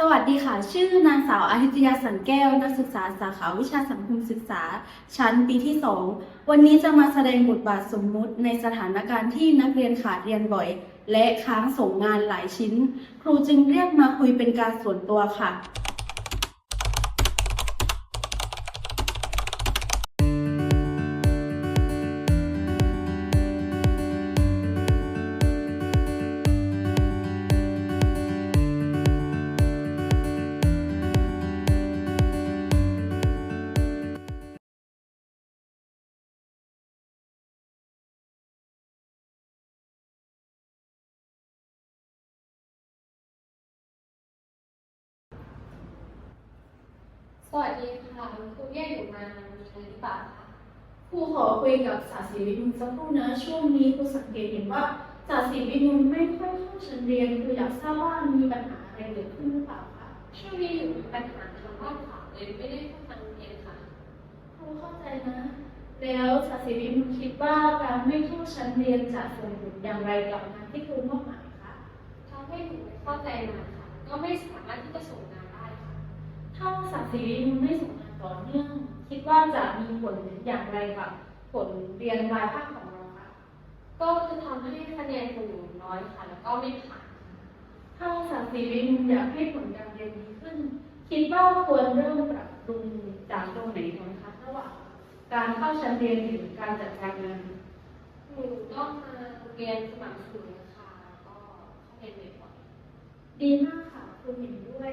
สวัสดีค่ะ ชื่อนางสาวอาทิตยาสันแก้ว นักศึกษาสาขาวิชาสังคมศึกษา ชั้นปีที่ 2 วันนี้จะมาแสดงบทบาทสมมุติในสถานการณ์ที่นักเรียนขาดเรียนบ่อย และค้างส่งงานหลายชิ้น ครูจึงเรียกมาคุยเป็นการส่วนตัวค่ะ สวัสดีค่ะคุณครูเรียกอยู่มามีอะไรหรือเปล่าคะครูขอคุยกับศาสตรีวิทูลสักครู่นะ ช่วงนี้ครูสังเกตเห็นว่าศาสตรีวิทูลไม่ค่อยเข้าชั้นเรียนคืออยากทราบว่ามีปัญหาอะไรเกิดขึ้นหรือเปล่าคะช่วงนี้หนูมีปัญหาทางบ้านค่ะเลยไม่ได้เข้าทางเรียนค่ะครูเข้าใจนะ แล้วศาสตรีวิทูลคิดว่าการไม่เข้าชั้นเรียนจะส่งผลอย่างไรกับงานที่ครูมอบหมายคะถ้าให้หนูไม่เข้าใจงานค่ะ ก็ไม่สามารถที่จะส่งงานได้ค่ะ ถ้าศาสตรีวิทูลไม่ส่งงานต่อเนื่อง คิดว่าจะมีผลอย่างไรกับผลเรียนรายภาคของเราคะก็จะทำให้คะแนนของหนูน้อยค่ะ แล้วก็ไม่ผ่านถ้าศาสตรีวิทูลอยากให้ผลการเรียนดีขึ้น คิดว่าควรเริ่มปรับปรุงจากตรงไหนก่อนคะระหว่างการเข้าชั้นเรียนหรือการจัดการงานหนูต้องมาเรียนสมัครสูงค่ะแล้วก็เข้าเรียนบ่อยดีมากค่ะครูเห็นด้วย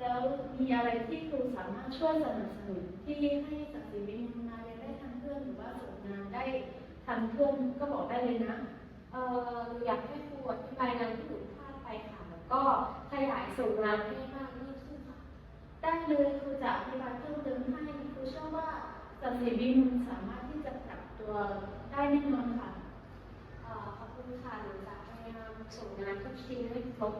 แล้วมีอะไรที่ครูสามารถช่วยสนับสนุนที่ให้ศาสตรีวิทูลมานได้ทันเพื่อนหรือว่าส่งงานได้ทันเพื่อนก็บอกได้เลยนะเอออยากให้ครูอธิบายงานที่หนูพลาดไปค่ะแล้วก็ขยายส่งงานให้มากยิ่งขึ้นค่ะได้เลยครูจะอธิบายเพิ่มเติมให้ครูเชื่อว่าศาสตรีวิทูลสามารถที่จะปรับตัวได้แน่นอนค่ะขอบคุณค่ะหนูจะพยายามส่งงานทุกชิ้นให้ครบ